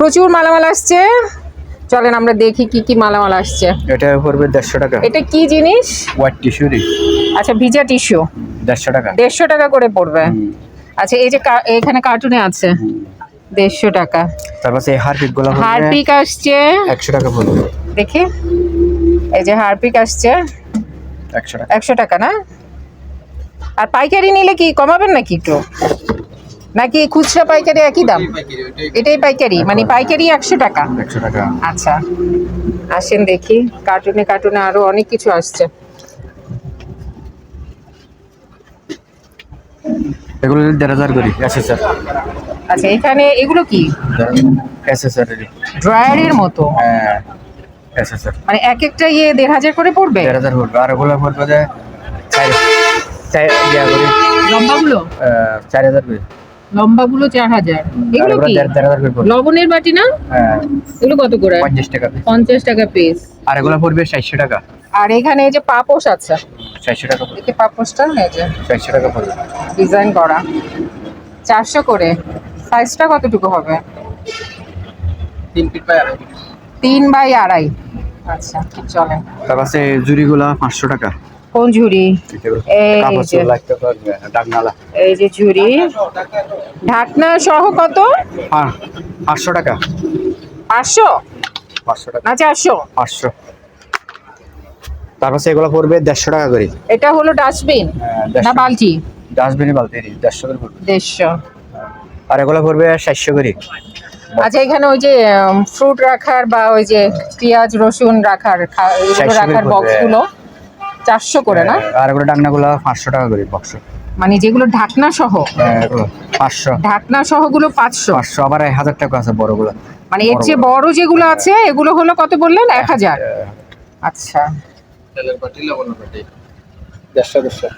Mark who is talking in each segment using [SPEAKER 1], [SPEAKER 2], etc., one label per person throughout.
[SPEAKER 1] প্রচুর মালামাল আসছে। চলেন আমরা দেখি কি কি মালামাল আসছে।
[SPEAKER 2] এটা পড়বে দেড়শো টাকা।
[SPEAKER 1] এটা কি জিনিস?
[SPEAKER 2] হোয়াইট টিস্যুরি
[SPEAKER 1] আচ্ছা ভিজা টিস্যু
[SPEAKER 2] দেড়শো টাকা।
[SPEAKER 1] দেড়শো টাকা করে পড়বে। আচ্ছা এই যে এখানে কার্টুনে আছে। দেড়শো টাকা।
[SPEAKER 2] তারপর এই হারপিকগুলো
[SPEAKER 1] হারপিক আসছে।
[SPEAKER 2] একশো টাকা পড়বে।
[SPEAKER 1] দেখি। এই যে হারপিক আসছে।
[SPEAKER 2] একশো টাকা।
[SPEAKER 1] একশো টাকা না? আর পাইকারি নিলে কি কমাবেন নাকি একটু? নাকি খুচরা পাইকারি একই দাম? এটাই পাইকারি মানে পাইকারি একশো টাকা।
[SPEAKER 2] একশো টাকা।
[SPEAKER 1] আচ্ছা আসেন দেখি কার্টুনে কার্টুনে আরও অনেক কিছু আসছে।
[SPEAKER 2] এগুলো দেড় হাজার করি এসে স্যার
[SPEAKER 1] আচ্ছা এখানে এগুলো কি?
[SPEAKER 2] এসে স্যার
[SPEAKER 1] ড্রয়ারের মতো।
[SPEAKER 2] হ্যাঁ এসে স্যার
[SPEAKER 1] মানে এক একটা ইয়ে দেড় হাজার করে পড়বে?
[SPEAKER 2] দেড় হাজার পড়বে আর ওগুলো পড়বে চার চার ইয়া করি।
[SPEAKER 1] লম্বাগুলো?
[SPEAKER 2] চার হাজার করে।
[SPEAKER 1] লম্বাগুলো চার হাজার। এগুলো কি? লবণের বাটি না?
[SPEAKER 2] হ্যাঁ।
[SPEAKER 1] এগুলো কত করে?
[SPEAKER 2] পঞ্চাশ টাকা
[SPEAKER 1] পঞ্চাশ টাকা পিস
[SPEAKER 2] আর এগুলো পড়বে চারশো টাকা।
[SPEAKER 1] আর এখানে এই যে পাপোশ আছে।
[SPEAKER 2] চারশো টাকা
[SPEAKER 1] দেখি পাপোশটা এই যে
[SPEAKER 2] চারশো টাকা পড়বে।
[SPEAKER 1] ডিজাইন করা। চারশো করে। সাইজটা কতটুকু হবে?
[SPEAKER 2] তিন ফিট পাই আড়াই
[SPEAKER 1] তিন বাই আড়াই। আচ্ছা চলে
[SPEAKER 2] তারপর আছে জুড়িগুলা পাঁচশো টাকা।
[SPEAKER 1] কোন ঝুড়ি এই যে। ঝুড়ি। ঢাকনা সহ কত?
[SPEAKER 2] হ্যাঁ পাঁচশো টাকা।
[SPEAKER 1] পাঁচশো?
[SPEAKER 2] পাঁচশো টাকা।
[SPEAKER 1] না চারশো।
[SPEAKER 2] পাঁচশো। তারপর এগুলো পড়বে দেড়শো টাকা করে।
[SPEAKER 1] এটা হলো ডাস্টবিন
[SPEAKER 2] হ্যাঁ,
[SPEAKER 1] না বালতি?
[SPEAKER 2] ডাস্টবিনে বালতি দেড়শো করে পড়বে।
[SPEAKER 1] দেড়শো।
[SPEAKER 2] আর এগুলো পড়বে করে।
[SPEAKER 1] আচ্ছা এখানে ওই যে ফ্রুট রাখার বা ওই যে পেঁয়াজ রসুন রাখার রাখার বক্সগুলো চারশো করে না?
[SPEAKER 2] আর এগুলো ডাকনাগুলো পাঁচশো টাকা করে বক্স
[SPEAKER 1] মানে যেগুলো ঢাকনা সহ?
[SPEAKER 2] পাঁচশো।
[SPEAKER 1] ঢাকনা সহগুলো পাঁচশো।
[SPEAKER 2] পাঁচশো আবার এক হাজার টাকা আছে বড়গুলো।
[SPEAKER 1] মানে এর
[SPEAKER 2] বড়
[SPEAKER 1] চেয়ে
[SPEAKER 2] বড়।
[SPEAKER 1] যেগুলো আছে এগুলো হলো কত বললেন? এক হাজার? আচ্ছা।
[SPEAKER 2] দেড়শো দেড়শো।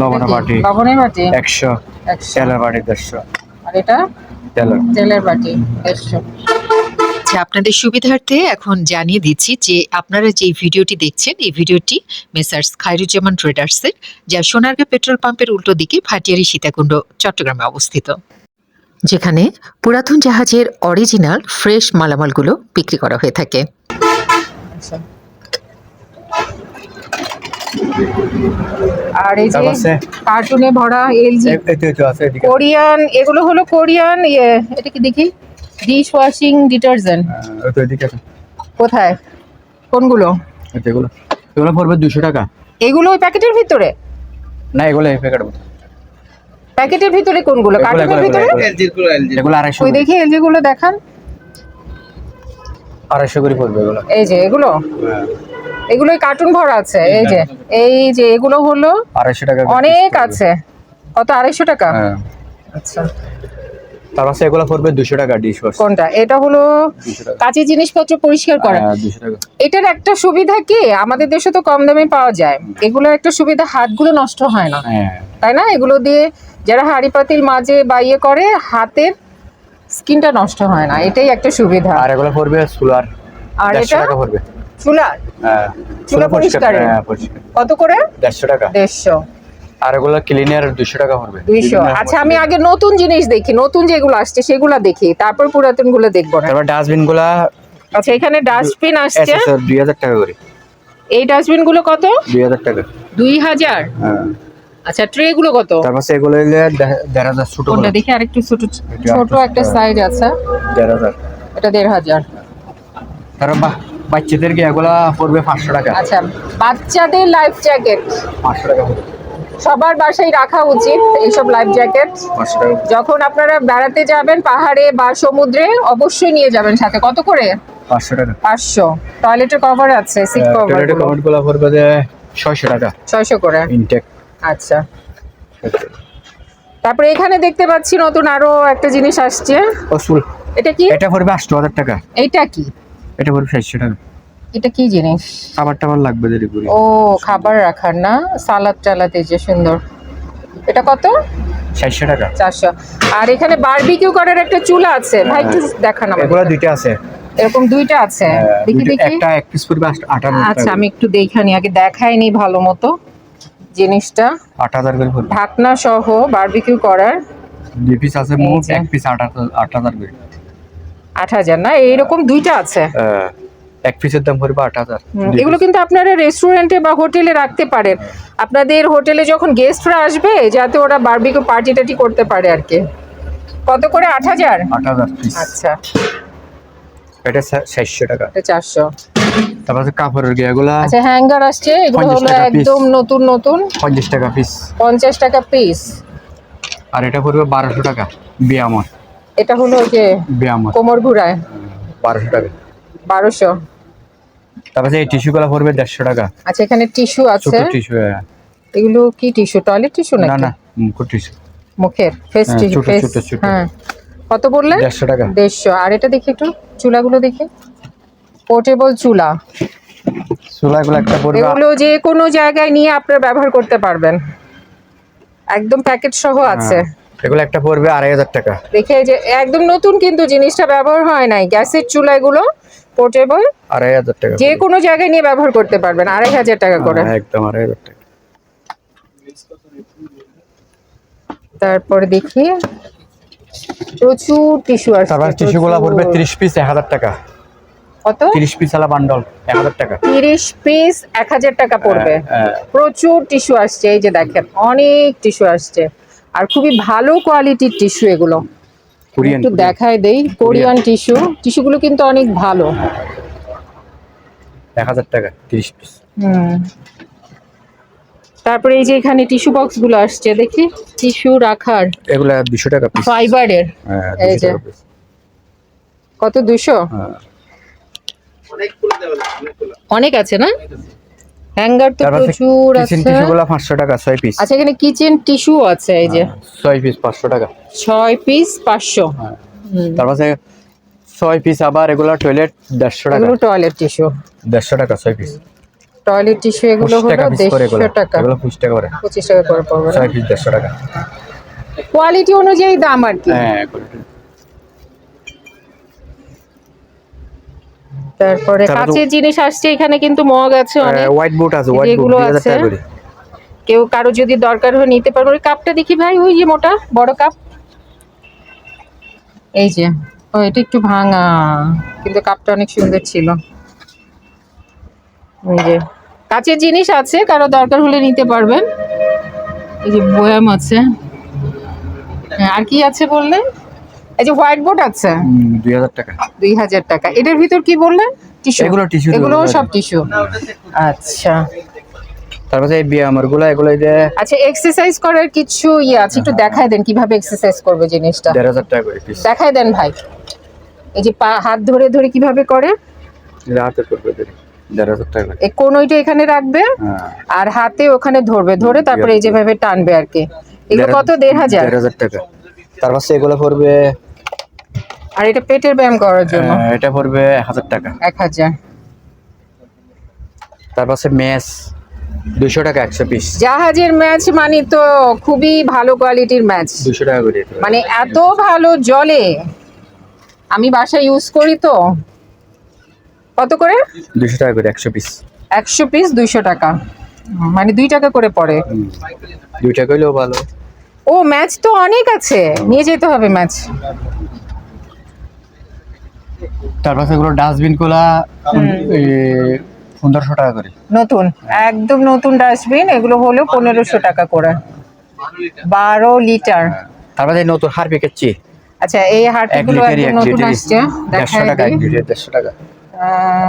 [SPEAKER 2] লবণ বাটি।
[SPEAKER 1] লবণের বাটি?
[SPEAKER 2] একশো।
[SPEAKER 1] একশো।
[SPEAKER 2] তেলের বাটি দেড়শো।
[SPEAKER 1] আর এটা?
[SPEAKER 2] তেলের।
[SPEAKER 1] তেলের বাটি দেড়শো।
[SPEAKER 3] আচ্ছা আপনাদের সুবিধার্থে এখন জানিয়ে দিচ্ছি যে আপনারা যে ভিডিওটি দেখছেন এই ভিডিওটি মেসার্স খায়রুজ্জামান ট্রেডার্সের যা সোনারগাঁ পেট্রোল পাম্পের উল্টো দিকে ভাটিয়ারি সীতাকুণ্ড চট্টগ্রামে অবস্থিত। যেখানে পুরাতন জাহাজের অরিজিনাল ফ্রেশ মালামালগুলো বিক্রি করা হয়ে থাকে।
[SPEAKER 1] আর এই যে কার্টুনে ভরা এলজি কোরিয়ান এগুলো হলো কোরিয়ান ইয়ে এটা কি দেখি? ডিশ ওয়াশিং ডিটারজেন্ট
[SPEAKER 2] ওই তো এদিকে আছে।
[SPEAKER 1] কোথায়? কোনগুলো?
[SPEAKER 2] এগুলো। এগুলো পড়বে দুশো টাকা।
[SPEAKER 1] এগুলো ওই প্যাকেটের ভিতরে?
[SPEAKER 2] না এগুলো এই প্যাকেট
[SPEAKER 1] প্যাকেটের ভিতরে কোনগুলো? কার্টুনের ভিতরে?
[SPEAKER 2] এগুলো। আড়াইশো
[SPEAKER 1] ওই দেখি এলজি গুলো দেখান।
[SPEAKER 2] আড়াইশো করে পড়বে এগুলো।
[SPEAKER 1] এই যে এগুলো? এগুলো কার্টুন ভরা আছে এই যে। এই যে এগুলো হলো
[SPEAKER 2] আড়াইশো টাকা
[SPEAKER 1] অনেক আছে। কত আড়াইশো টাকা?
[SPEAKER 2] হ্যাঁ।
[SPEAKER 1] আচ্ছা।
[SPEAKER 2] তারপর আছে এগুলো পড়বে দুশো টাকা ডিশ ওয়াশ
[SPEAKER 1] কোনটা? এটা হলো কাঁচের জিনিসপত্র পরিষ্কার করা।
[SPEAKER 2] হ্যাঁ, দুশো টাকা।
[SPEAKER 1] এটার একটা সুবিধা কি? আমাদের দেশে তো কম দামে পাওয়া যায়। এগুলোর একটা সুবিধা হাতগুলো নষ্ট হয় না।
[SPEAKER 2] হ্যাঁ।
[SPEAKER 1] তাই না? এগুলো দিয়ে যারা হাঁড়ি পাতিল মাঝে বা ইয়ে করে হাতের স্কিনটা নষ্ট হয় না। এটাই একটা সুবিধা।
[SPEAKER 2] আর এগুলো পড়বে সোলার।
[SPEAKER 1] আর এটা
[SPEAKER 2] টাকা পড়বে।
[SPEAKER 1] চুলা?
[SPEAKER 2] হ্যাঁ
[SPEAKER 1] চুলা
[SPEAKER 2] হ্যাঁ পরিষ্কার।
[SPEAKER 1] কত করে?
[SPEAKER 2] দেড়শো টাকা।
[SPEAKER 1] দেড়শো।
[SPEAKER 2] আর এগুলো ক্লিনার দুশো টাকা পড়বে।
[SPEAKER 1] দুইশো।
[SPEAKER 2] বিভিন্ন
[SPEAKER 1] আচ্ছা আমি আগে নতুন জিনিস দেখি নতুন যেগুলো আসছে সেগুলো দেখি তারপর পুরাতনগুলো দেখব। না
[SPEAKER 2] তারপর ডাস্টবিনগুলা
[SPEAKER 1] আচ্ছা এখানে ডাস্টবিন আসছে।
[SPEAKER 2] এসএসআর দুই হাজার টাকা করে।
[SPEAKER 1] এই ডাস্টবিনগুলো কত?
[SPEAKER 2] দুই হাজার টাকা।
[SPEAKER 1] দুই হাজার?
[SPEAKER 2] হ্যাঁ।
[SPEAKER 1] আচ্ছা ট্রে গুলো কত?
[SPEAKER 2] তারপর সে এগুলো হইলে দে- দেড় হাজার ছোট
[SPEAKER 1] কোনটা দেখি? আরেকটু ছোট
[SPEAKER 2] এটা
[SPEAKER 1] ছোট
[SPEAKER 2] একটা।
[SPEAKER 1] সাইজ আছে। এটা দেড় হাজার।
[SPEAKER 2] তারপর বা- বাচ্চাদেরকে এগুলা পড়বে পাঁচশো টাকা।
[SPEAKER 1] আচ্ছা বাচ্চাদের লাইফ জ্যাকেট
[SPEAKER 2] পাঁচশো টাকা পড়বে।
[SPEAKER 1] সবার বাসায় রাখা উচিত এইসব লাইফ জ্যাকেট যখন আপনারা বেড়াতে যাবেন পাহাড়ে বা সমুদ্রে অবশ্যই নিয়ে যাবেন সাথে। কত করে?
[SPEAKER 2] পাঁচশো টাকা।
[SPEAKER 1] পাঁচশো। টয়লেটের কভার আছে সিট কভার
[SPEAKER 2] টয়লেটের কমেন্টগুলা। পড়বে ছয়শো টাকা।
[SPEAKER 1] ছয়শো করে?
[SPEAKER 2] ইনটেক
[SPEAKER 1] আচ্ছা। তারপরে এখানে দেখতে পাচ্ছি নতুন আরও একটা জিনিস আসছে। এটা কি?
[SPEAKER 2] এটা পড়বে আটশো হাজার টাকা।
[SPEAKER 1] এইটা কি?
[SPEAKER 2] এটা পড়বে সাতশো টাকা।
[SPEAKER 1] এটা কি জিনিস?
[SPEAKER 2] খাবার টাবার লাগবে দেরি করে।
[SPEAKER 1] ও খাবার রাখার না? সালাদ টালাতে যে সুন্দর। এটা কত?
[SPEAKER 2] সাতশো টাকা।
[SPEAKER 1] চারশো। আর এখানে বারবিকিউ করার একটা চুলা আছে। ভাই একটু দেখান আমাকে।
[SPEAKER 2] এগুলো দুইটা আছে।
[SPEAKER 1] এরকম দুইটা আছে?
[SPEAKER 2] হ্যাঁ,
[SPEAKER 1] দেখি দেখি।
[SPEAKER 2] একটা এক পিস আট- আট হাজার
[SPEAKER 1] আচ্ছা আমি একটু দেখানি আগে দেখাইনি ভালো মতো জিনিসটা।
[SPEAKER 2] আট হাজার করে পড়বে।
[SPEAKER 1] ঢাকনা সহ বারবিকিউ করার।
[SPEAKER 2] দুই পিস আছে মোট এক পিস আট হাজার আট হাজার করে।
[SPEAKER 1] আট হাজার না? এইরকম দুইটা আছে।
[SPEAKER 2] আহ, এক পিসের দাম পড়বে আট হাজার।
[SPEAKER 1] এগুলো কিন্তু আপনারা রেস্টুরেন্টে বা হোটেলে রাখতে পারেন। আপনাদের হোটেলে যখন গেস্টরা আসবে যাতে ওরা বারবিকিউ পার্টি টাটি করতে পারে আর কি। কত করে? আট হাজার?
[SPEAKER 2] আট হাজার
[SPEAKER 1] আচ্ছা।
[SPEAKER 2] এটা চারশো টাকা।
[SPEAKER 1] এটা চারশো।
[SPEAKER 2] তারপর কাপড়ের গিয়াগুলা
[SPEAKER 1] আচ্ছা হ্যাঙ্গার আসছে। এগুলো হলো একদম নতুন নতুন।
[SPEAKER 2] পঞ্চাশ টাকা পিস
[SPEAKER 1] পঞ্চাশ টাকা পিস
[SPEAKER 2] আর এটা পড়বে বারোশো টাকা। বিয়ামর
[SPEAKER 1] এটা হলো ওই যে
[SPEAKER 2] বিয়ামর
[SPEAKER 1] কোমর ঘুরায়
[SPEAKER 2] বারোশো টাকা।
[SPEAKER 1] বারোশো।
[SPEAKER 2] তারপর এই টিস্যুগুলা পড়বে দেড়শো টাকা।
[SPEAKER 1] আচ্ছা এখানে টিস্যু
[SPEAKER 2] ছোট
[SPEAKER 1] আছে
[SPEAKER 2] টিস্যু
[SPEAKER 1] এগুলো কি টিস্যু টয়লেট টিস্যু
[SPEAKER 2] না
[SPEAKER 1] নাকি?
[SPEAKER 2] না মুকুট টিস্যু
[SPEAKER 1] মুখের ফেস
[SPEAKER 2] হ্যাঁ,
[SPEAKER 1] টিস্যু
[SPEAKER 2] ছোট,
[SPEAKER 1] ফেস
[SPEAKER 2] ছোট, ছোট।
[SPEAKER 1] হ্যাঁ। কত বললেন?
[SPEAKER 2] দেড়শো টাকা।
[SPEAKER 1] দেড়শো। আর এটা দেখি একটু চুলাগুলো দেখি। পোর্টেবল চুলা।
[SPEAKER 2] চুলাগুলো একটা পড়বে।
[SPEAKER 1] এগুলো যে কোনো জায়গায় নিয়ে আপনারা ব্যবহার করতে পারবেন। একদম প্যাকেট সহ আছে।
[SPEAKER 2] হ্যাঁ, এগুলো একটা পড়বে আড়াই হাজার টাকা।
[SPEAKER 1] দেখে যে একদম নতুন কিন্তু জিনিসটা ব্যবহার হয় নাই। গ্যাসের চুলা এগুলো পোর্টেবল
[SPEAKER 2] আড়াই হাজার টাকা
[SPEAKER 1] যে কোনো জায়গায় নিয়ে ব্যবহার করতে পারবেন আড়াই হাজার টাকা করে।
[SPEAKER 2] হ্যাঁ, একদম আড়াই হাজার টাকা।
[SPEAKER 1] তারপরে দেখি প্রচুর টিস্যু আসছে
[SPEAKER 2] তারপর টিস্যুগুলো পড়বে
[SPEAKER 1] প্রচুর।
[SPEAKER 2] তিরিশ পিস এক হাজার টাকা।
[SPEAKER 1] কত?
[SPEAKER 2] তিরিশ পিস আলা বান্ডল এক হাজার টাকা।
[SPEAKER 1] তিরিশ পিস এক হাজার টাকা পড়বে।
[SPEAKER 2] হ্যাঁ,
[SPEAKER 1] প্রচুর টিস্যু আসছে এই যে দেখেন অনেক টিস্যু আসছে। আর খুবই ভালো কোয়ালিটির টিস্যু এগুলো।
[SPEAKER 2] কোরিয়ান
[SPEAKER 1] একটু দেখায় দেই কোরিয়ান টিস্যু টিস্যুগুলো কিন্তু অনেক ভালো।
[SPEAKER 2] এক হাজার টাকা তিরিশ পিস
[SPEAKER 1] তারপরে এই যে এখানে টিস্যু বক্সগুলো আসছে দেখি। টিস্যু রাখার
[SPEAKER 2] এগুলা দুশো টাকা পিস
[SPEAKER 1] ফাইবারের
[SPEAKER 2] হ্যাঁ
[SPEAKER 1] এই যে। কত? দুশো?
[SPEAKER 2] হ্যাঁ।
[SPEAKER 1] অনেক আছে না? হ্যাঙ্গার তো প্রচুর
[SPEAKER 2] কিচেন
[SPEAKER 1] আছে।
[SPEAKER 2] টিস্যুগুলো পাঁচশো টাকা ছয় পিস
[SPEAKER 1] আচ্ছা এখানে কিচেন টিস্যু আছে এই যে।
[SPEAKER 2] ছয় পিস পাঁচশো টাকা।
[SPEAKER 1] ছয় পিস পাঁচশো।
[SPEAKER 2] হ্যাঁ।
[SPEAKER 1] হুম।
[SPEAKER 2] তারপর ছয় পিস আবার এগুলো টয়লেট দেড়শো টাকা।
[SPEAKER 1] এগুলো টয়লেট টিস্যু
[SPEAKER 2] দেড়শো টাকা ছয় পিস
[SPEAKER 1] টয়লেট টিস্যু এগুলো হলো
[SPEAKER 2] টাকা পিস করে এগুলো।
[SPEAKER 1] দেড়শো টাকা।
[SPEAKER 2] এগুলো পঁচিশ টাকা করে।
[SPEAKER 1] পঁচিশ টাকা করে পড়বে
[SPEAKER 2] ছয় পিস দেড়শো টাকা।
[SPEAKER 1] কোয়ালিটি অনুযায়ী দাম আর কি।
[SPEAKER 2] হ্যাঁ
[SPEAKER 1] তারপরে
[SPEAKER 2] তারপর
[SPEAKER 1] কাঁচের জিনিস আসছে এখানে কিন্তু মগ আছে অনেক।
[SPEAKER 2] হোয়াইট বুট আছে হোয়াইট হাজার
[SPEAKER 1] আছে। কেউ কারও যদি দরকার হয় নিতে পারবে। ওই কাপটা দেখি ভাই ওই যে মোটা বড় কাপ। এই যে ও এটা একটু ভাঙা কিন্তু কাপটা অনেক সুন্দর ছিল। এই যে কাচের জিনিস আছে কারও দরকার হলে নিতে পারবেন। এই যে বয়াম আছে। হ্যাঁ, আর কি আছে বললেন? এই যে হোয়াইট বোর্ড আছে?
[SPEAKER 2] হুম, দুই হাজার টাকা।
[SPEAKER 1] দুই হাজার টাকা। এটার ভিতর কি বললেন? টিস্যু
[SPEAKER 2] এগুলো tissue
[SPEAKER 1] এগুলো সব টিস্যু আচ্ছা।
[SPEAKER 2] তারপরে এই বিয়ে আমারগুলো এগুলো যে
[SPEAKER 1] আচ্ছা এক্সারসাইজ করার কিছু ইয়ে আছে। একটু দেখায় দেন কীভাবে এক্সারসাইজ করবে জিনিসটা।
[SPEAKER 2] দেড় হাজার টাকা করে পিস
[SPEAKER 1] দেখায় দেন ভাই। এই যে পা হাত ধরে ধরে কীভাবে করে?
[SPEAKER 2] রাতে করবে
[SPEAKER 1] এই কোনোইটা এখানে রাখবে?
[SPEAKER 2] হ্যাঁ।
[SPEAKER 1] আর হাতে ওখানে ধরবে। ধরে তারপরে এই যেভাবে টানবে আর কি। এগুলো কত? দেড় হাজার।
[SPEAKER 2] টাকা। তারপর এগুলো পড়বে
[SPEAKER 1] আর এটা পেটের ব্যায়াম করার জন্য?
[SPEAKER 2] এটা পড়বে হাজার টাকা।
[SPEAKER 1] এক হাজার।
[SPEAKER 2] তারপর ম্যাচ দুশো টাকা একশো পিস।
[SPEAKER 1] জাহাজের ম্যাচ মানে তো খুবই ভালো কোয়ালিটির ম্যাচ।
[SPEAKER 2] দুশো টাকা করে
[SPEAKER 1] মানে এত ভালো জলে। আমি বাসায় ইউজ করি তো। কত করে?
[SPEAKER 2] দুশো টাকা করে একশো পিস।
[SPEAKER 1] একশো পিস দুইশো টাকা। মানে দুই টাকা করে পড়ে।
[SPEAKER 2] দুই টাকা হইলেও ভালো।
[SPEAKER 1] ও ম্যাচ তো অনেক আছে। নিয়ে যেতে হবে ম্যাচ।
[SPEAKER 2] তারপর এগুলো ডাস্টবিনগুলা পনেরোশো টাকা করে।
[SPEAKER 1] নতুন একদম নতুন ডাস্টবিন এগুলো হলো পনেরোশো টাকা করে। বারো লিটার।
[SPEAKER 2] তারপরে নতুন হারপিকের চি
[SPEAKER 1] আচ্ছা এই হার্টগুলো একদম নতুন আসছে
[SPEAKER 2] দেড়শো টাকা এক লিটার দেড়শো টাকা।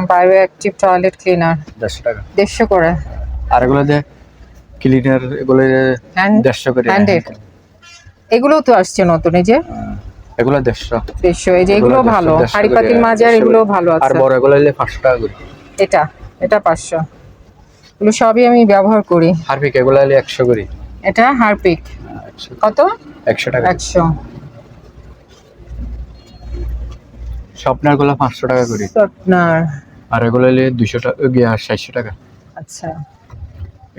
[SPEAKER 1] বায়ো অ্যাক্টিভ টয়লেট ক্লিনার
[SPEAKER 2] দেড়শো টাকা।
[SPEAKER 1] দেড়শো করে।
[SPEAKER 2] আর এগুলো যে ক্লিনার এগুলো দেড়শো করে।
[SPEAKER 1] এগুলোও তো আসছে নতুন এই যে।
[SPEAKER 2] এগুলো দেড়শো।
[SPEAKER 1] দেড়শো এই যে এগুলো ভালো। হাড়ি পাতিল মাজার এগুলো। ভালো
[SPEAKER 2] আর বড় এগুলো হলে পাঁচশো টাকা করে।
[SPEAKER 1] এটা এটা পাঁচশো। এগুলো সবই আমি ব্যবহার করি।
[SPEAKER 2] হারপিক এগুলো হলে একশো করে।
[SPEAKER 1] এটা হারপিক। কত?
[SPEAKER 2] একশো টাকা
[SPEAKER 1] একশো।
[SPEAKER 2] স্বপ্নারগুলো পাঁচশো টাকা করে।
[SPEAKER 1] আপনার
[SPEAKER 2] আর এগুলো হলে দুশো টাকা গিয়ে আর চারশো টাকা।
[SPEAKER 1] আচ্ছা।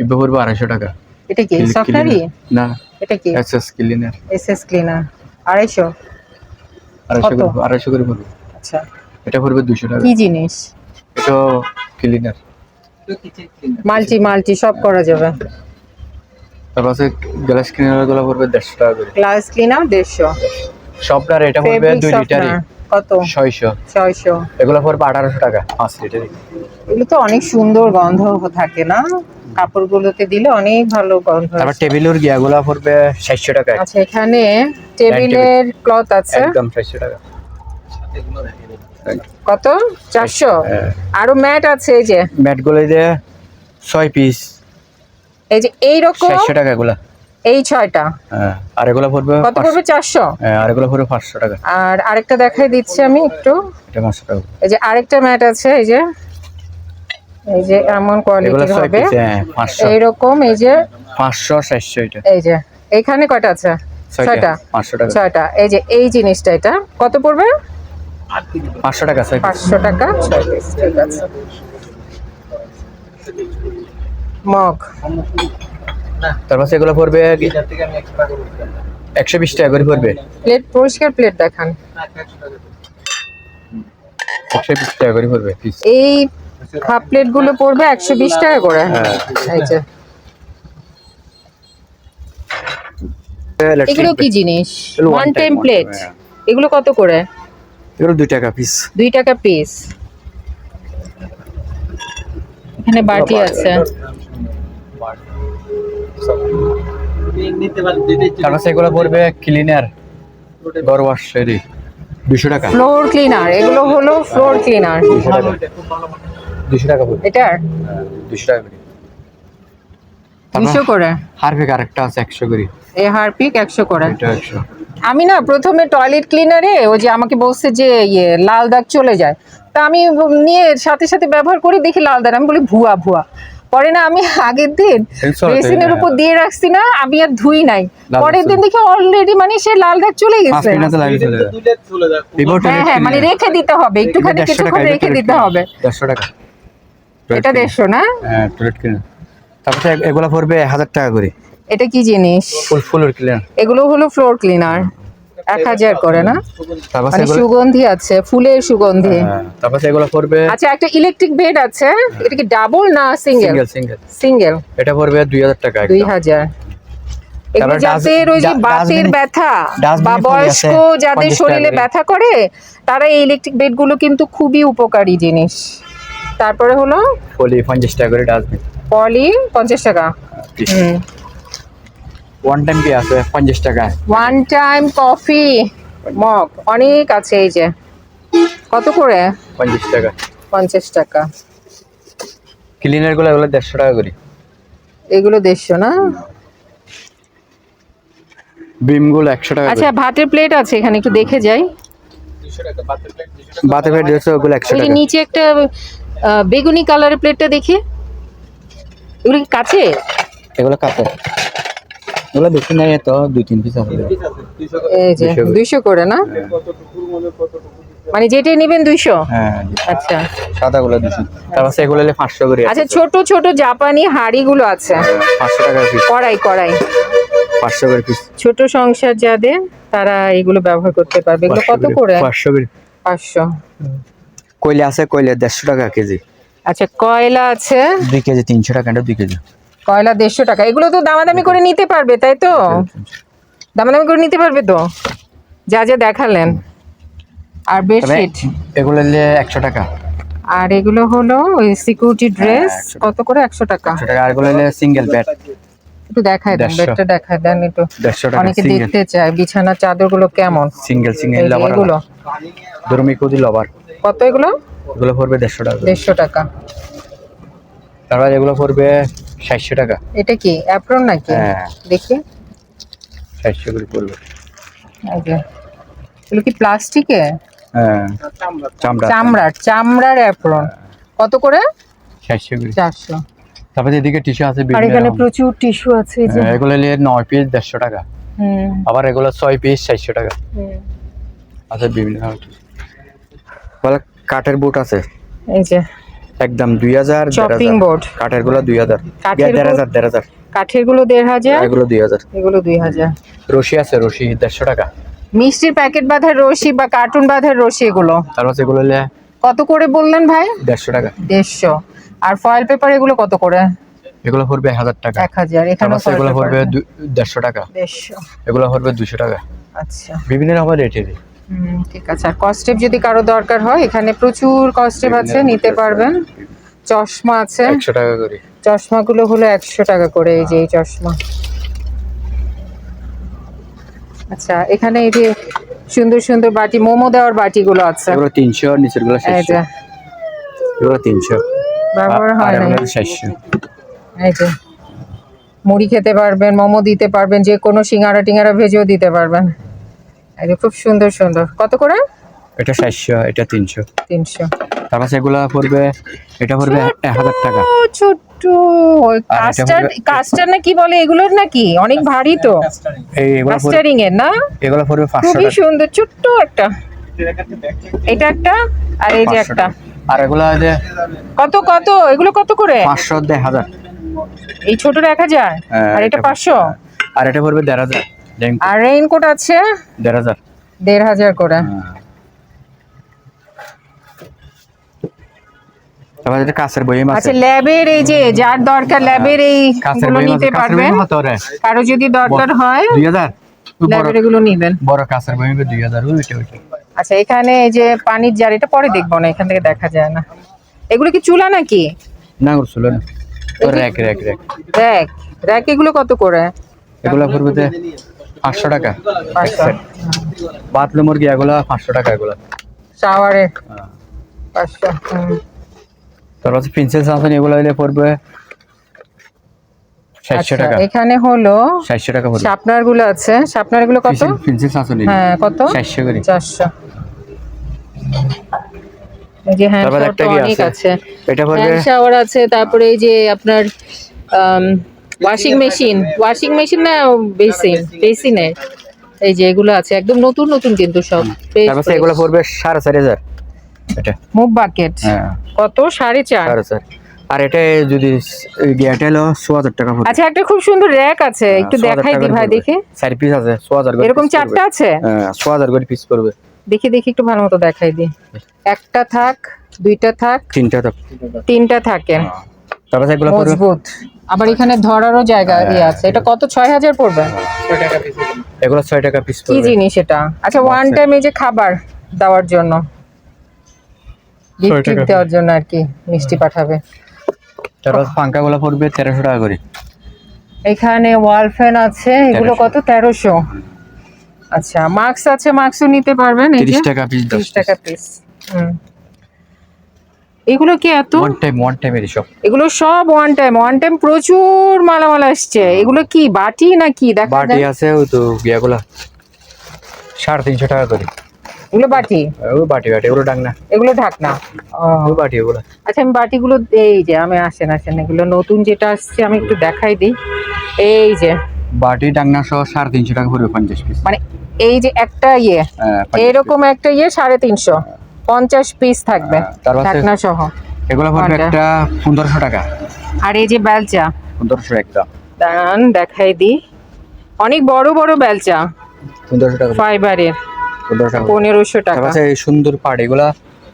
[SPEAKER 2] এবার পড়বে আড়াইশো টাকা।
[SPEAKER 1] এটা কি সফটনারি
[SPEAKER 2] না।
[SPEAKER 1] এটা কি?
[SPEAKER 2] Access cleaner.
[SPEAKER 1] S S cleaner. আড়াইশো?
[SPEAKER 2] আড়াইশো করে আড়াইশো করে পড়বে
[SPEAKER 1] আচ্ছা।
[SPEAKER 2] এটা পড়বে দুশো টাকা।
[SPEAKER 1] কি জিনিস?
[SPEAKER 2] এটা ক্লিনার।
[SPEAKER 1] মাল্টি মাল্টি সব করা যাবে।
[SPEAKER 2] তারপর আছে গ্লাস ক্লিনারগুলো পড়বে দেড়শো টাকা করে।
[SPEAKER 1] গ্লাস ক্লিনার দেড়শো।
[SPEAKER 2] সবটার এটা পড়বে দুই লিটারই
[SPEAKER 1] কত?
[SPEAKER 2] ছয়শো।
[SPEAKER 1] ছয়শো।
[SPEAKER 2] এগুলো পড়বে আঠারোশো টাকা পাঁচ লিটার
[SPEAKER 1] এগুলো তো অনেক সুন্দর গন্ধ থাকে না? কাপড়গুলোতে দিলে অনেক ভালো গন্ধ
[SPEAKER 2] তারপর। টেবিলের গিয়াগুলো পড়বে চারশো টাকা।
[SPEAKER 1] আচ্ছা এখানে টেবিলের ক্লথ আছে?
[SPEAKER 2] একদম চারশো টাকা।
[SPEAKER 1] কত? চারশো?
[SPEAKER 2] হ্যাঁ।
[SPEAKER 1] আরও ম্যাট আছে এই যে।
[SPEAKER 2] ম্যাটগুলো দিয়ে ছয় পিস
[SPEAKER 1] এই যে এইরকম
[SPEAKER 2] চারশো টাকা এগুলা
[SPEAKER 1] এই ছয়টা।
[SPEAKER 2] হ্যাঁ আর এগুলো পড়বে
[SPEAKER 1] কত পড়বে? চারশো?
[SPEAKER 2] হ্যাঁ, আর এগুলো পড়বে পাঁচশো টাকা।
[SPEAKER 1] আর আরেকটা দেখাই দিচ্ছি আমি একটু।
[SPEAKER 2] এটা পাঁচশো টাকা।
[SPEAKER 1] এই যে আরেকটা ম্যাট আছে এই যে। এই যে এমন কোয়ালিটির হবে।
[SPEAKER 2] হ্যাঁ
[SPEAKER 1] এইরকম এই যে।
[SPEAKER 2] পাঁচশো চারশো এটা।
[SPEAKER 1] এই যে এইখানে কয়টা আছে? ছয়টা
[SPEAKER 2] ছয়টা। পাঁচশো টাকা।
[SPEAKER 1] ছয়টা। এই যে এই জিনিসটা এটা। কত পড়বে?
[SPEAKER 2] পাঁচশো টাকা ছয় piece।
[SPEAKER 1] পাঁচশো টাকা। ছয় পিস ঠিক আছে। মগ।
[SPEAKER 2] তারপর এগুলো পড়বে একশো বিশ টাকা করে পড়বে?
[SPEAKER 1] প্লেট পরিষ্কার প্লেট দেখান।
[SPEAKER 2] একশো বিশ টাকা করে পড়বে
[SPEAKER 1] এই কাপ প্লেটগুলো পড়বে একশো বিশ টাকা করে।
[SPEAKER 2] হ্যাঁ।
[SPEAKER 1] এগুলো কি জিনিস? One time plate. এগুলো কত করে?
[SPEAKER 2] এগুলো দুই টাকা পিস
[SPEAKER 1] দুই টাকা পিস এখানে বাটি। আছে।
[SPEAKER 2] তারপর এগুলো পড়বে ক্লিনার ঘর ওয়াশ দুশো টাকা।
[SPEAKER 1] ফ্লোর ক্লিনার এগুলো হলো ফ্লোর ক্লিনার
[SPEAKER 2] দুশো টাকা। দুশো পড়বে।
[SPEAKER 1] এটার?
[SPEAKER 2] দুশো টাকা করে।
[SPEAKER 1] দুশো করে?
[SPEAKER 2] হারফিক আরেকটা আছে একশো করে।
[SPEAKER 1] এই হারপিক একশো করে।
[SPEAKER 2] একশো।
[SPEAKER 1] আমি না প্রথমে টয়লেট ক্লিনারে ওই যে আমাকে বলছে যে ইয়ে লাল দাগ চলে যায়। তা আমি নিয়ে সাথে সাথে ব্যবহার করি দেখি লাল দাগ। আমি বলি ভুয়া ভুয়া। পরে না আমি আগের দিন বেসিনের উপর দিয়ে রাখছি না আমি আর ধুই নাই। পরের দিন দেখি অলরেডি মানে সে লাল দাগ চলে গেছে। হ্যাঁ হ্যাঁ মানে রেখে দিতে হবে। একটুখানি কিছুক্ষণ রেখে দিতে হবে।
[SPEAKER 2] দেড়শো টাকা।
[SPEAKER 1] এটা দেড়শো না?
[SPEAKER 2] হ্যাঁ টয়লেট ক্লিনার তারপর এগুলো পড়বে হাজার টাকা করে।
[SPEAKER 1] এটা কি জিনিস?
[SPEAKER 2] ফুল ফুলের ক্লিনার
[SPEAKER 1] এগুলো হলো ফ্লোর ক্লিনার এক হাজার করে না?
[SPEAKER 2] তারপর
[SPEAKER 1] মানে সুগন্ধি আছে ফুলের সুগন্ধি।
[SPEAKER 2] হ্যাঁ, তারপর এগুলো পড়বে
[SPEAKER 1] আচ্ছা একটা ইলেকট্রিক বেড আছে। এটা কি ডাবল না সিঙ্গেল
[SPEAKER 2] সিঙ্গেল এটা পড়বে দুই হাজার টাকা
[SPEAKER 1] দুই হাজার। এগুলো যাদের ওই যে বাতের ব্যথা বা বয়স্ক যাদের শরীরে ব্যথা করে তারা এই ইলেকট্রিক বেডগুলো কিন্তু খুবই উপকারী জিনিস। তারপরে হলো
[SPEAKER 2] পলি পঞ্চাশ টাকা করে ডাস্টবিন।
[SPEAKER 1] পলি পঞ্চাশ টাকা। হুম।
[SPEAKER 2] ওয়ান টাইম কি আছে? পঞ্চাশ টাকা।
[SPEAKER 1] ওয়ান টাইম কফি মগ অনেক আছে এই যে। কত করে?
[SPEAKER 2] পঞ্চাশ টাকা।
[SPEAKER 1] পঞ্চাশ টাকা।
[SPEAKER 2] ক্লিনারগুলো এগুলো দেড়শো টাকা করে।
[SPEAKER 1] এগুলো দেড়শো না?
[SPEAKER 2] বিমগুলো একশো টাকা
[SPEAKER 1] আচ্ছা ভাতের প্লেট আছে এখানে একটু দেখে যাই।
[SPEAKER 2] বাতে প্লেট দিয়েছে ওগুলো একশো
[SPEAKER 1] ওই যে
[SPEAKER 2] টাকা।
[SPEAKER 1] নিচে একটা বেগুনি কালারের প্লেটটা দেখি। এগুলো কি কাছে?
[SPEAKER 2] এগুলো কাপড় এগুলো বেশি নাই তো দুই তিন পিস আছে।
[SPEAKER 1] এই যে
[SPEAKER 2] 200 করে।
[SPEAKER 1] দুইশো করে না? মানে যেটাই নেবেন দুইশো?
[SPEAKER 2] হ্যাঁ
[SPEAKER 1] আচ্ছা।
[SPEAKER 2] সাদা গুলো দুশো তারপর সেগুলো হলে পাঁচশো করে
[SPEAKER 1] আচ্ছা ছোট ছোট জাপানি হাড়িগুলো আছে।
[SPEAKER 2] পাঁচশো টাকা পিস
[SPEAKER 1] কড়াই কড়াই।
[SPEAKER 2] পাঁচশো করে পিস
[SPEAKER 1] ছোট সংসার যাদের তারা এগুলো ব্যবহার করতে পারবে। এগুলো কত করে?
[SPEAKER 2] পাঁচশো করে।
[SPEAKER 1] পাঁচশো।
[SPEAKER 2] কইলে আছে কইলে দেড়শো টাকা কেজি।
[SPEAKER 1] আচ্ছা কয়লা আছে?
[SPEAKER 2] দুই কেজি তিনশো টাকা দুই কেজি।
[SPEAKER 1] কয়লা দেড়শো টাকা। এগুলো তো দামাদামি করে নিতে পারবে তাই তো? দামাদামি করে নিতে পারবে তো? যা যা দেখালেন। আর বেডশিট
[SPEAKER 2] এগুলো একশো টাকা।
[SPEAKER 1] আর এগুলো হলো ওই সিকিউরিটি ড্রেস কত করে? একশো টাকা।
[SPEAKER 2] আর এগুলো নিলে সিঙ্গেল বেড
[SPEAKER 1] একটু দেখায় দেন বেডটা দেখায় দেন একটু। অনেকে দেখতে চায় বিছানার চাদরগুলো কেমন
[SPEAKER 2] সিঙ্গেল সিঙ্গেল
[SPEAKER 1] যে
[SPEAKER 2] লবার
[SPEAKER 1] এগুলো।
[SPEAKER 2] ধর্মী কুদি লবার
[SPEAKER 1] কত এগুলো?
[SPEAKER 2] এগুলো পড়বে দেড়শো টাকা
[SPEAKER 1] দেড়শো টাকা।
[SPEAKER 2] তারপর এগুলো পড়বে সাতশো টাকা।
[SPEAKER 1] এটা কি অ্যাপ্রন নাকি?
[SPEAKER 2] হ্যাঁ।
[SPEAKER 1] দেখি।
[SPEAKER 2] ষাটশো করে পড়বে।
[SPEAKER 1] এগুলো কি প্লাস্টিকে?
[SPEAKER 2] হ্যাঁ।
[SPEAKER 1] চামড়ার চামড়ার অ্যাপ্রন কত করে?
[SPEAKER 2] ষাটশো করে।
[SPEAKER 1] চারশো।
[SPEAKER 2] তারপরে এদিকে টিস্যু আছে
[SPEAKER 1] আর এখানে প্রচুর টিস্যু আছে
[SPEAKER 2] হ্যাঁ, এগুলো নিয়ে নয় পিস দেড়শো টাকা।
[SPEAKER 1] হুম,
[SPEAKER 2] আবার এগুলো ছয় পিস চারশো টাকা।
[SPEAKER 1] হুম।
[SPEAKER 2] আছে বিভিন্ন কাঠের বুট আছে।
[SPEAKER 1] এই যে।
[SPEAKER 2] একদম দুই হাজার
[SPEAKER 1] চপিং বোর্ড
[SPEAKER 2] কাঠেরগুলো দুই হাজার। দেড় হাজার দেড় হাজার।
[SPEAKER 1] কাঠেরগুলো দেড় হাজার।
[SPEAKER 2] এগুলো দুই হাজার।
[SPEAKER 1] এগুলো দুই হাজার।
[SPEAKER 2] রশি আছে রশি দেড়শো টাকা।
[SPEAKER 1] মিষ্টির প্যাকেট বাঁধার রশি বা কার্টুন বাঁধার রশি এগুলো?
[SPEAKER 2] তারপর এগুলো নিলে
[SPEAKER 1] কত করে বললেন ভাই?
[SPEAKER 2] দেড়শো টাকা।
[SPEAKER 1] দেড়শো। আর ফয়েল পেপার এগুলো কত করে?
[SPEAKER 2] এগুলো পড়বে হাজার টাকা।
[SPEAKER 1] এক হাজার। এখানে
[SPEAKER 2] এগুলো পড়বে দেড়শো টাকা।
[SPEAKER 1] দেড়শো।
[SPEAKER 2] এগুলো পড়বে দুশো টাকা।
[SPEAKER 1] আচ্ছা।
[SPEAKER 2] বিভিন্ন রকমের রেটে
[SPEAKER 1] ঠিক আছে। আর কস্টেপ যদি কারও দরকার হয় এখানে প্রচুর কস্টেপ আছে নিতে পারবেন। চশমা আছে।
[SPEAKER 2] একশো টাকা করে।
[SPEAKER 1] চশমাগুলো হলো একশো টাকা করে এই যে এই চশমা। আচ্ছা এখানে এই যে সুন্দর সুন্দর বাটি মোমো দেওয়ার বাটিগুলো আছে।
[SPEAKER 2] এগুলো তিনশো আর
[SPEAKER 1] নিচেরগুলো
[SPEAKER 2] এগুলো তিনশো।
[SPEAKER 1] ব্যবহার হয় না
[SPEAKER 2] চারশো
[SPEAKER 1] এই যে। মুড়ি খেতে পারবেন মোমো দিতে পারবেন যে কোনো সিঙ্গারা টিঙ্গারা ভেজেও দিতে পারবেন। এই খুব সুন্দর সুন্দর। কত করে?
[SPEAKER 2] এটা চারশো এটা তিনশো।
[SPEAKER 1] তিনশো।
[SPEAKER 2] তারপর এগুলা পড়বে এটা পড়বে এক হাজার টাকা।
[SPEAKER 1] ও ছোট্ট
[SPEAKER 2] আর এটা
[SPEAKER 1] কাস্টার্ড
[SPEAKER 2] হলো-
[SPEAKER 1] নাকি বলে এগুলোর নাকি? অনেক ভারী তো।
[SPEAKER 2] এই এগুলো
[SPEAKER 1] কাস্টারিং এর না?
[SPEAKER 2] এগুলো পড়বে পাঁচশো
[SPEAKER 1] খুবই
[SPEAKER 2] টাকা।
[SPEAKER 1] সুন্দর ছোট্ট একটা। এটা একটা আর এই যে একটা।
[SPEAKER 2] আর এগুলো যে
[SPEAKER 1] কত কত? এগুলো কত করে?
[SPEAKER 2] পাঁচশো দেড় হাজার।
[SPEAKER 1] এই ছোটটা এক হাজার?
[SPEAKER 2] হ্যাঁ,
[SPEAKER 1] আর এটা
[SPEAKER 2] এটা
[SPEAKER 1] পাঁচশো?
[SPEAKER 2] আর এটা পড়বে দেড় হাজার। রেইন-
[SPEAKER 1] আর রেইনকোট আছে
[SPEAKER 2] দেড় হাজার।
[SPEAKER 1] দেড় হাজার করে।
[SPEAKER 2] তারপর এটা কাছের বইম আছে
[SPEAKER 1] আচ্ছা ল্যাবের এই যে যার দরকার ল্যাবের এই গুলো নিতে পারবেন।
[SPEAKER 2] বইম হতো রে
[SPEAKER 1] কারও যদি দরকার হয়
[SPEAKER 2] দুই হাজার? বড়
[SPEAKER 1] ল্যাবের এগুলো নিবেন।
[SPEAKER 2] বড় কাছের বইম দুই ওইটা ওইটা
[SPEAKER 1] আচ্ছা এখানে এই যে পানির জার এটা পরে দেখব না এখান থেকে দেখা যায় না। এগুলো কি চুলা নাকি?
[SPEAKER 2] না করছিল না। Rack rack rack.
[SPEAKER 1] Rack. Rack এগুলো কত করে?
[SPEAKER 2] এগুলো পাঁচশো টাকা। বাতলে মুরগি এগুলো পাঁচশো টাকা এগুলো।
[SPEAKER 1] পাঁচশো
[SPEAKER 2] তারপর হচ্ছে প্রিন্সেস আছে এগুলো হলে পড়বে
[SPEAKER 1] আচ্ছা,
[SPEAKER 2] টাকা।
[SPEAKER 1] এখানে হলো
[SPEAKER 2] সাতশো টাকা পড়বে।
[SPEAKER 1] শাপনারগুলো আছে। গুলো কত?
[SPEAKER 2] প্রিন্সেস
[SPEAKER 1] হ্যাঁ কত?
[SPEAKER 2] সাতশো করে।
[SPEAKER 1] চারশো। এই যে হ্যান্ড শাওয়ার
[SPEAKER 2] কি
[SPEAKER 1] অনেক
[SPEAKER 2] আছে?
[SPEAKER 1] আছে।
[SPEAKER 2] এটা পড়বে
[SPEAKER 1] হ্যান্ড শাওয়ার আছে তারপরে এই যে আপনার ওয়াশিং মেশিন ওয়াশিং মেশিন না বেসিন বেসিনে এই যে এগুলো আছে একদম নতুন নতুন কিন্তু সব।
[SPEAKER 2] তারপর এগুলো পড়বে সাড়ে চার হাজার। এটা।
[SPEAKER 1] মুভ বাকেট
[SPEAKER 2] হ্যাঁ।
[SPEAKER 1] কত? সাড়ে চার?
[SPEAKER 2] সাড়ে চার। আর এটা যদি এটা হলো ছ হাজার টাকা পড়বে।
[SPEAKER 1] আচ্ছা একটা খুব সুন্দর র্যাক আছে। একটু দেখাই দি ভাই। দেখে।
[SPEAKER 2] চার পিস আছে ছ হাজার
[SPEAKER 1] এরকম চারটা আছে?
[SPEAKER 2] হ্যাঁ ছ হাজার করে পিস পড়বে।
[SPEAKER 1] দেখি দেখি একটু ভালো মতো দেখাই দি একটা থাক দুইটা থাক।
[SPEAKER 2] তিনটা থাক।
[SPEAKER 1] তিনটা থাকে।
[SPEAKER 2] তারপর এগুলো পড়বে?
[SPEAKER 1] মজবুত। আবার এখানে ধরারও জায়গা ইয়ে আছে। এটা কত? ছয় হাজার পড়বে?
[SPEAKER 2] এগুলো ছয় টাকা পিস
[SPEAKER 1] কি জিনিস এটা? আচ্ছা ওয়ান। টাইম এই যে খাবার দেওয়ার জন্য। গিফট দেওয়ার জন্য আর কি মিষ্টি পাঠাবে।
[SPEAKER 2] তারপর পাঙ্কা গুলো পড়বে তেরোশো টাকা করে।
[SPEAKER 1] এখানে ওয়াল ফ্যান আছে। এগুলো কত? তেরোশো। আচ্ছা মাস্ক আছে মাস্কও নিতে পারবেন। এই যে
[SPEAKER 2] তিরিশ টাকা পিস দশ
[SPEAKER 1] তিরিশ টাকা পিস হুম। এগুলো কি এত?
[SPEAKER 2] ওয়ান টাইম ওয়ান টাইম এর সব।
[SPEAKER 1] এগুলো সব ওয়ান টাইম ওয়ান টাইম প্রচুর মালামাল আসছে। এগুলো কি বাটি না কি দেখা
[SPEAKER 2] বাটি আছে ওই তো গিয়াগুলা। সাড়ে তিনশো টাকা করে।
[SPEAKER 1] এগুলো বাটি?
[SPEAKER 2] ওই বাটি বাটি ওগুলো ডাক না
[SPEAKER 1] এগুলো ঢাকনা? ও।
[SPEAKER 2] ওই বাটি ওগুলো।
[SPEAKER 1] আচ্ছা আমি বাটিগুলো এই যে আমি আসেন আসেন এগুলো নতুন যেটা আসছে আমি একটু দেখাই দিই। এই যে।
[SPEAKER 2] বাটি ডাকনা সহ সাড়ে তিনশো টাকা পড়বে পঞ্চাশ পিস
[SPEAKER 1] মানে এই যে একটা ইয়ে এরকম একটা ইয়ে সাড়ে তিনশো। পঞ্চাশ পিস থাকবে
[SPEAKER 2] হ্যাঁ,
[SPEAKER 1] ঢাকনা সহ।
[SPEAKER 2] এগুলো পড়বে একটা পনেরোশো টাকা।
[SPEAKER 1] আর এই যে বেলচা?
[SPEAKER 2] পনেরোশো একটা।
[SPEAKER 1] দাঁড়ান দেখাই দি অনেক বড় বড় বেলচা।
[SPEAKER 2] পনেরোশো টাকা।
[SPEAKER 1] ফাইবারের।
[SPEAKER 2] পনেরোশো টাকা। তারপর আছে এই সুন্দর পাট এগুলা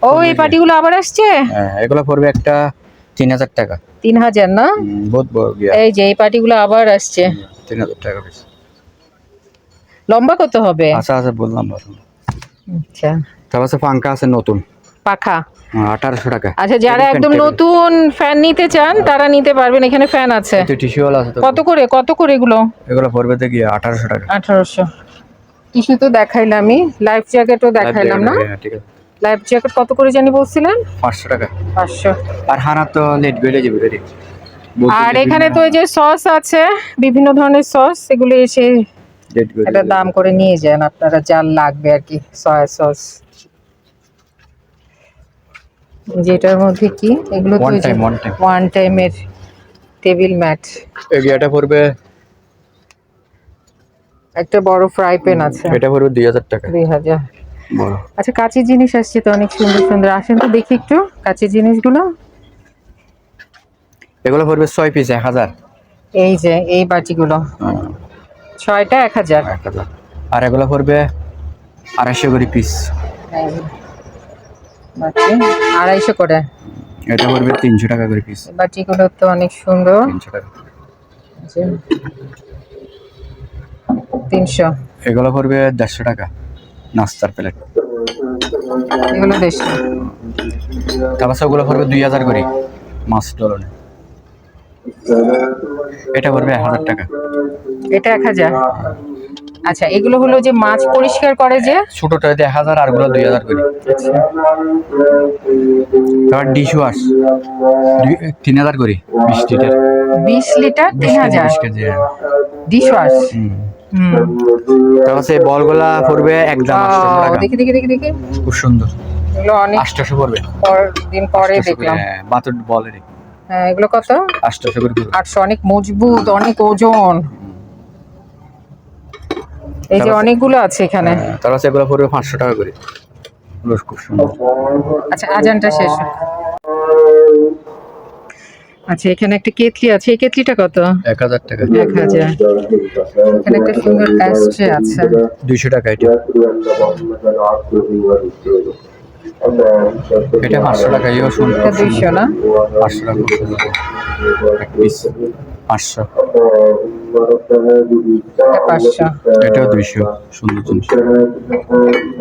[SPEAKER 1] ও এই পাটিগুলো আবার আসছে?
[SPEAKER 2] হ্যাঁ, এগুলো পড়বে একটা তিন হাজার টাকা।
[SPEAKER 1] তিন হাজার না?
[SPEAKER 2] হুম, বহুত বড় গিয়া।
[SPEAKER 1] এই যে এই পাটিগুলো আবার আসছে।
[SPEAKER 2] তিন হাজার টাকা পিস।
[SPEAKER 1] লম্বা কত হবে?
[SPEAKER 2] আচ্ছা আচ্ছা বললাম বললাম।
[SPEAKER 1] আচ্ছা।
[SPEAKER 2] তারপর আছে পাঙ্কা আছে নতুন।
[SPEAKER 1] পাখা?
[SPEAKER 2] আঠারোশো টাকা।
[SPEAKER 1] আচ্ছা যারা একদম নতুন ফ্যান নিতে চান তারা নিতে পারবেন এখানে ফ্যান আছে।
[SPEAKER 2] টিস্যু ওয়ালা আছে
[SPEAKER 1] কত করে কত করে এগুলো?
[SPEAKER 2] এগুলো পড়বে তো গিয়ে আঠারোশো টাকা।
[SPEAKER 1] আঠারোশো। টিস্যু তো দেখাইলামই লাইফ জ্যাকেটও দেখাইলাম না?
[SPEAKER 2] হ্যাঁ,
[SPEAKER 1] লাইফ জ্যাকেট কত করে জানি বলছিলেন?
[SPEAKER 2] পাঁচশো টাকা।
[SPEAKER 1] পাঁচশো।
[SPEAKER 2] আর হানা তো লেট বেড়ে যাবে
[SPEAKER 1] আর এখানে তো এই যে সস আছে বিভিন্ন ধরনের সস এগুলো এসে একটা দাম করে নিয়ে যান আপনারা যা লাগবে আর কি সয়া সস যেটার মধ্যে কি? এগুলো তো
[SPEAKER 2] time.
[SPEAKER 1] ওয়ান টাইমের টেবিল ম্যাট
[SPEAKER 2] এই গিয়াটা পড়বে
[SPEAKER 1] একটা বড় ফ্রাই প্যান আছে।
[SPEAKER 2] এটা পড়বে দুই হাজার টাকা।
[SPEAKER 1] দুই হাজার।
[SPEAKER 2] বড়।
[SPEAKER 1] আচ্ছা কাঁচের জিনিস আসছে তো অনেক সুন্দর সুন্দর। আসেন তো দেখি একটু কাঁচের জিনিসগুলো।
[SPEAKER 2] এগুলো পড়বে ছয় পিস এক হাজার।
[SPEAKER 1] এই যে এই বাটিগুলো। ছয়টা এক হাজার।
[SPEAKER 2] এক হাজার। আর এগুলো পড়বে আড়াইশো করে পিস।
[SPEAKER 1] বাটি আড়াইশো করে।
[SPEAKER 2] এটা পড়বে তিনশো টাকা করে পিস
[SPEAKER 1] বাটিগুলো তো অনেক সুন্দর।
[SPEAKER 2] তিনশো টাকা।
[SPEAKER 1] তিনশো।
[SPEAKER 2] এগুলো পড়বে দেড়শো টাকা নাস্তার প্লেট।
[SPEAKER 1] এগুলো দেশি
[SPEAKER 2] তারপর ওগুলো পড়বে দুই হাজার করে মাছ ডলনে এটা পড়বে এক হাজার টাকা।
[SPEAKER 1] এটা এক হাজার। আচ্ছা এগুলো হলো যে মাছ পরিষ্কার করে যে?
[SPEAKER 2] ছোটোটা এক হাজার আরগুলো দুই হাজার করে। তারপর ডিশ ওয়াশ তিন হাজার করে বিশ লিটার।
[SPEAKER 1] বিশ লিটার তিন হাজার?
[SPEAKER 2] হ্যাঁ।
[SPEAKER 1] ডিশ ওয়াশ
[SPEAKER 2] হুম।
[SPEAKER 1] হুম।
[SPEAKER 2] তারপর সেই বলগুলা পড়বে একদম টাকা।
[SPEAKER 1] দেখি দেখি দেখি দেখি।
[SPEAKER 2] খুব সুন্দর।
[SPEAKER 1] এগুলো অনেক
[SPEAKER 2] আটশোশো পড়বে।
[SPEAKER 1] দিন পরে
[SPEAKER 2] 800 করে,
[SPEAKER 1] দেখলাম।
[SPEAKER 2] হ্যাঁ, বাতুর বলেরই
[SPEAKER 1] হ্যাঁ এগুলো কত?
[SPEAKER 2] আটশোশো করে
[SPEAKER 1] আটশো অনেক মজবুত অনেক ওজন। এই যে অনেকগুলো আছে এখানে।
[SPEAKER 2] হ্যাঁ, তারপর সেগুলো পড়বে পাঁচশো টাকা করে। খুব সুন্দর।
[SPEAKER 1] আচ্ছা আজানটা শেষ আচ্ছা এখানে একটা কেতলি আছে। এই কেতলিটা কত?
[SPEAKER 2] এক হাজার টাকা।
[SPEAKER 1] এক হাজার। এখানে একটা সুন্দর অ্যাস্ট্রে আছে।
[SPEAKER 2] দুইশো টাকা এটা। এটা পাঁচশো টাকা ইও সুন্দর।
[SPEAKER 1] দুইশো না?
[SPEAKER 2] পাঁচশো টাকা পাঁচশো। এটাও দুইশো সুন্দর জিনিস।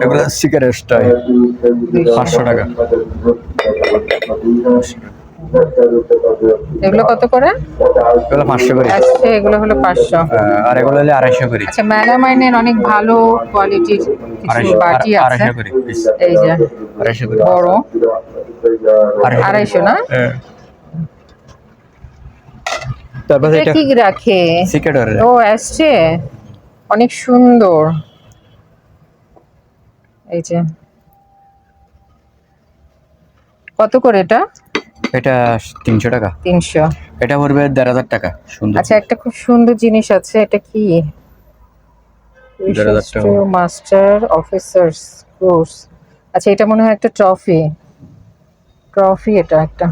[SPEAKER 2] এগুলো সিগারেট স্টাইল পাঁচশো টাকা।
[SPEAKER 1] এগুলো কত করে?
[SPEAKER 2] এগুলো পাঁচশো করে।
[SPEAKER 1] এগুলো হলো পাঁচশো।
[SPEAKER 2] আর এগুলো হলে আড়াইশো করে।
[SPEAKER 1] আচ্ছা অনেক ভালো কোয়ালিটির কিছু
[SPEAKER 2] আড়াইশো
[SPEAKER 1] বাটি আছে।
[SPEAKER 2] আড়াইশো করে piece।
[SPEAKER 1] এই যে
[SPEAKER 2] আড়াইশো করে।
[SPEAKER 1] বড়।
[SPEAKER 2] আড়াইশো
[SPEAKER 1] আড়াইশো না?
[SPEAKER 2] হ্যাঁ। তারপর
[SPEAKER 1] এটা ও আসছে। অনেক সুন্দর। এই যে। কত করে এটা?
[SPEAKER 2] এটা তিনশো টাকা।
[SPEAKER 1] তিনশো।
[SPEAKER 2] এটা পড়বে দেড় হাজার টাকা সুন্দর।
[SPEAKER 1] আচ্ছা একটা খুব সুন্দর জিনিস আছে এটা কি। Master officers course. আচ্ছা এটা মনে হয় একটা ট্রফি। ট্রফি এটা একটা।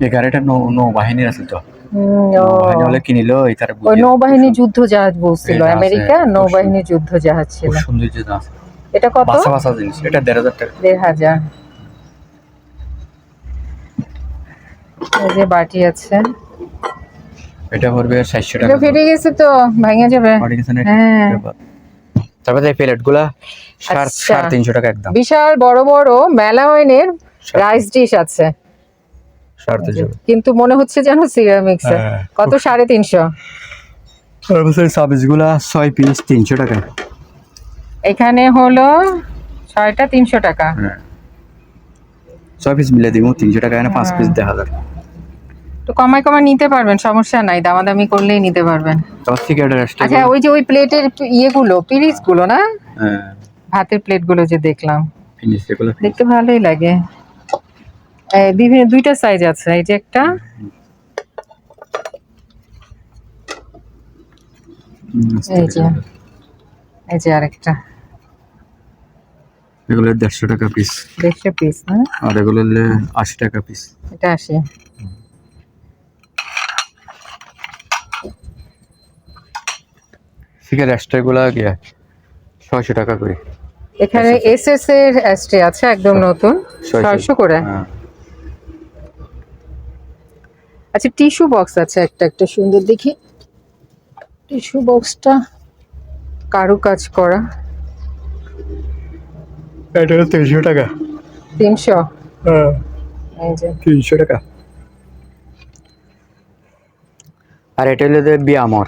[SPEAKER 2] এই গাড়িটা নৌ নৌবাহিনীর আছে তো। নৌবাহিনী কিনিল
[SPEAKER 1] ওই নৌবাহিনী যুদ্ধ জাহাজ বলছিল আমেরিকা নৌবাহিনী যুদ্ধ জাহাজ ছিল।
[SPEAKER 2] সুন্দর যে
[SPEAKER 1] এটা কত?
[SPEAKER 2] বাসা বাসা জিনিস এটা দেড় হাজার টাকা।
[SPEAKER 1] দেড় হাজার। এই যে বাটি আছে।
[SPEAKER 2] এটা পড়বে টাকা।
[SPEAKER 1] ফেটে গেছে তো ভেঙে যাবে। হ্যাঁ।
[SPEAKER 2] তারপরে এই প্লেটগুলা সাড়ে
[SPEAKER 1] আচ্ছা।
[SPEAKER 2] তিনশো টাকা একদম।
[SPEAKER 1] বিশাল বড় বড় মেলামাইনের
[SPEAKER 2] সাড়ে-
[SPEAKER 1] রাইস ডিশ আছে।
[SPEAKER 2] সাড়ে
[SPEAKER 1] কিন্তু মনে হচ্ছে যেন সিরামিক্স
[SPEAKER 2] হ্যাঁ,
[SPEAKER 1] কত? সাড়ে তিনশো।
[SPEAKER 2] তারপরে সার্ভিসগুলা ছয় পিস তিনশো টাকা।
[SPEAKER 1] এখানে হলো ছয়টা তিনশো টাকা।
[SPEAKER 2] হ্যাঁ। ছয় পিস মিলে দিব তিনশো টাকা এনে পাঁচ পিস দেড় হাজার
[SPEAKER 1] তো কমায় কমায় নিতে পারবেন সমস্যা নাই দামাদামি করলেই নিতে পারবেন। আচ্ছা ওই যে ওই প্লেটের ইয়েগুলো পিরিচগুলো না?
[SPEAKER 2] হ্যাঁ।
[SPEAKER 1] ভাতের প্লেটগুলো যে দেখলাম। দেখতে ভালোই লাগে। বিভিন্ন দুইটা সাইজ আছে এই যে একটা। এই যে এই যে আরেকটা।
[SPEAKER 2] এগুলো দেড়শো টাকা পিস
[SPEAKER 1] দেড়শো পিস না
[SPEAKER 2] আর এগুলো হলে আশি টাকা পিস
[SPEAKER 1] এটা আসে
[SPEAKER 2] সিগারেট এক্সট্রা গুলা গিয়া ছয়শো টাকা করে।
[SPEAKER 1] এখানে এস এস এর অ্যাস্ট্রে আছে একদম নতুন।
[SPEAKER 2] ছয়শো।
[SPEAKER 1] ছয়শো করে
[SPEAKER 2] হ্যাঁ
[SPEAKER 1] আচ্ছা টিস্যু বক্স আছে একটা একটা সুন্দর দেখি। টিস্যু বক্সটা কারু কাজ করা?
[SPEAKER 2] এটা হলো তিনশো টাকা।
[SPEAKER 1] তিনশো?
[SPEAKER 2] হ্যাঁ।
[SPEAKER 1] এই যে।
[SPEAKER 2] তিনশো টাকা। আর এটা হলো বিয়ামর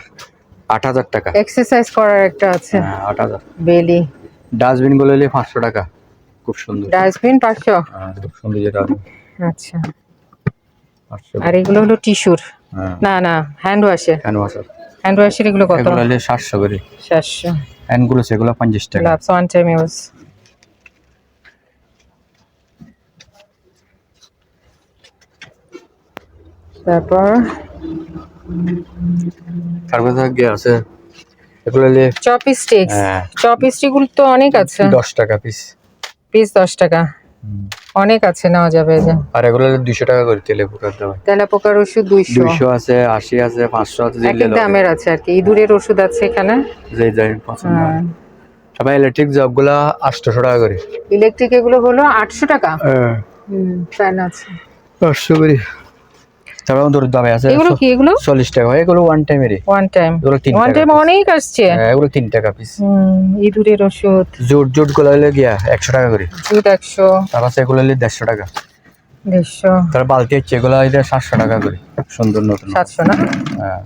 [SPEAKER 2] আট হাজার টাকা।
[SPEAKER 1] এক্সারসাইজ করার একটা আছে।
[SPEAKER 2] হ্যাঁ আট হাজার।
[SPEAKER 1] বেলি।
[SPEAKER 2] ডাস্টবিনগুলো হলে পাঁচশো টাকা খুব সুন্দর।
[SPEAKER 1] ডাস্টবিন পাঁচশো?
[SPEAKER 2] হ্যাঁ, খুব সুন্দর যেটা
[SPEAKER 1] আচ্ছা। আর এগুলো হলো টিস্যুর।
[SPEAKER 2] হ্যাঁ।
[SPEAKER 1] না না হ্যান্ড ওয়াশের
[SPEAKER 2] হ্যান্ড ওয়াশার
[SPEAKER 1] হ্যান্ড ওয়াশের এগুলো কত?
[SPEAKER 2] এগুলো হলে সাতশো করে।
[SPEAKER 1] সাতশো।
[SPEAKER 2] হ্যান্ডগুলো সেগুলো পঞ্চাশ টাকা।
[SPEAKER 1] গ্লাভস ওয়ান টাইম ইউজ তারপর?
[SPEAKER 2] তারপরে গিয়ে আছে? এগুলো হলে
[SPEAKER 1] চপি স্টিক্স
[SPEAKER 2] হ্যাঁ।
[SPEAKER 1] গুলো তো অনেক আছে।
[SPEAKER 2] দশ টাকা পিস
[SPEAKER 1] পিস দশ টাকা। অনেক আছে নেওয়া যাবে যে।
[SPEAKER 2] আর এগুলো হলে দুশো টাকা করে তেলে পোকার দাম।
[SPEAKER 1] তেলে পোকার ওষুধ দুইশো।
[SPEAKER 2] দুইশো আছে আশি আছে পাঁচশো আছে
[SPEAKER 1] এক দামের আছে আর কি। ইঁদুরের ওষুধ আছে এখানে।
[SPEAKER 2] যে যাই পছন্দ। হ্যাঁ। ইলেকট্রিক জবগুলো 800 টাকা করে।
[SPEAKER 1] ইলেকট্রিক এগুলো হলো আটশো টাকা?
[SPEAKER 2] হ্যাঁ।
[SPEAKER 1] হুম ফ্যান আছে।
[SPEAKER 2] আটশো করে। তারপর দূরের দামে আছে
[SPEAKER 1] এগুলো কি এগুলো?
[SPEAKER 2] টাকা। এগুলো ওয়ান
[SPEAKER 1] টাইম
[SPEAKER 2] এগুলো তিন
[SPEAKER 1] ওয়ান
[SPEAKER 2] টাকা
[SPEAKER 1] টাইম অনেক আসছে।
[SPEAKER 2] হ্যাঁ, এগুলো তিন টাকা পিস
[SPEAKER 1] হুম ইঁদুরের ওষুধ।
[SPEAKER 2] জুট জুটগুলো হলে গিয়া একশো টাকা করে।
[SPEAKER 1] একশো।
[SPEAKER 2] তারপর এগুলো হলে দেড়শো টাকা।
[SPEAKER 1] দেড়শো।
[SPEAKER 2] তার বালতি হচ্ছে এগুলো হইলে সাতশো টাকা করে। সুন্দর নতুন।
[SPEAKER 1] সাতশো না?
[SPEAKER 2] হ্যাঁ।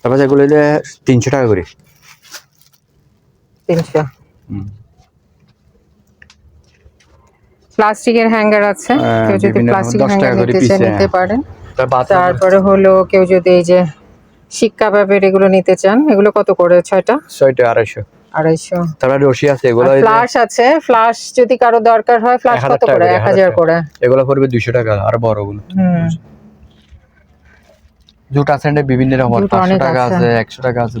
[SPEAKER 2] তারপর এগুলো হইলে তিনশো টাকা করে।
[SPEAKER 1] তিনশো।
[SPEAKER 2] হুম।
[SPEAKER 1] প্লাস্টিকের হ্যাঙ্গার আছে।
[SPEAKER 2] হ্যাঁ,
[SPEAKER 1] কেউ যদি
[SPEAKER 2] বিভিন্ন রকম,
[SPEAKER 1] প্লাস্টিকের
[SPEAKER 2] 10 টাকা
[SPEAKER 1] হ্যাঙ্গার নিতে চায় নিতে
[SPEAKER 2] হ্যাঁ।
[SPEAKER 1] পারেন। তারপরে হলো কেউ যদি এই যে শিক্ষা ব্যাপের এগুলো নিতে চান এগুলো কত করে? ছয়টা?
[SPEAKER 2] ছয়টা আড়াইশো।
[SPEAKER 1] আড়াইশো।
[SPEAKER 2] তারপর রশি আছে এগুলো
[SPEAKER 1] ফ্লাশ আছে। ফ্লাশ যদি কারও দরকার হয় ফ্লাশ কত করে?
[SPEAKER 2] করে,
[SPEAKER 1] এক হাজার করে।
[SPEAKER 2] এগুলো পড়বে দুইশো টাকা আর জুট আছে বিভিন্ন রকম পাঁচশো টাকা
[SPEAKER 1] আছে।
[SPEAKER 2] আছে একশো টাকা আছে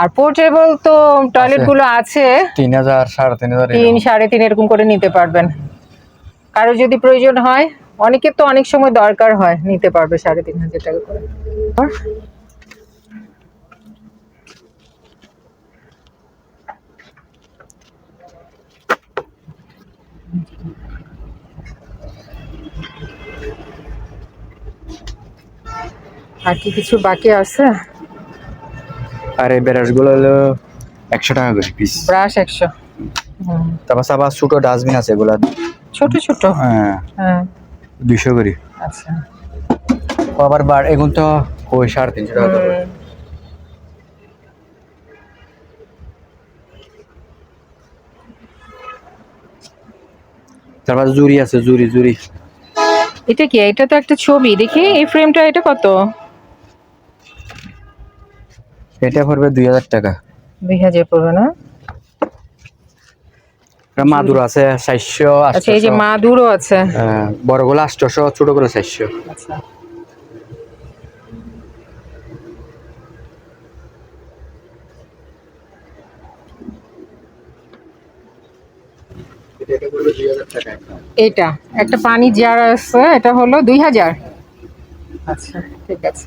[SPEAKER 1] আর পোর্টেবল তো টয়লেটগুলো আছে।
[SPEAKER 2] তিন হাজার সাড়ে তিন হাজার
[SPEAKER 1] তিন সাড়ে তিন এরকম করে নিতে পারবেন। কারও যদি প্রয়োজন হয় অনেকের তো অনেক সময় দরকার হয় নিতে পারবে সাড়ে তিন হাজার টাকা করে। আর কি কিছু বাকি আছে?
[SPEAKER 2] আর এই ব্রাশগুলো হলো একশো টাকা করে পিস
[SPEAKER 1] ব্রাশ একশো।
[SPEAKER 2] তারপর আবার ছোটো ডাস্টবিন আছে এগুলা।
[SPEAKER 1] ছোট ছোট?
[SPEAKER 2] হ্যাঁ।
[SPEAKER 1] হ্যাঁ।
[SPEAKER 2] দুইশো করে।
[SPEAKER 1] আচ্ছা।
[SPEAKER 2] আবার বার এগুলো তো ওই সাড়ে তিনশো টাকা তারপর জুরি আছে জুরি জুরি
[SPEAKER 1] এটা কি? এটা তো একটা ছবি। দেখি এই ফ্রেমটা এটা কত?
[SPEAKER 2] এটা পড়বে দুই হাজার টাকা।
[SPEAKER 1] দুই হাজার পড়বে না?
[SPEAKER 2] মাদুর আছে চারশো
[SPEAKER 1] আচ্ছা এই যে মাদুরও আছে।
[SPEAKER 2] বড়গুলো আটশোশো ছোটগুলো চারশো।
[SPEAKER 1] আচ্ছা। এটা একটা পানি জার আছে এটা হলো দুই হাজার। আচ্ছা ঠিক আছে।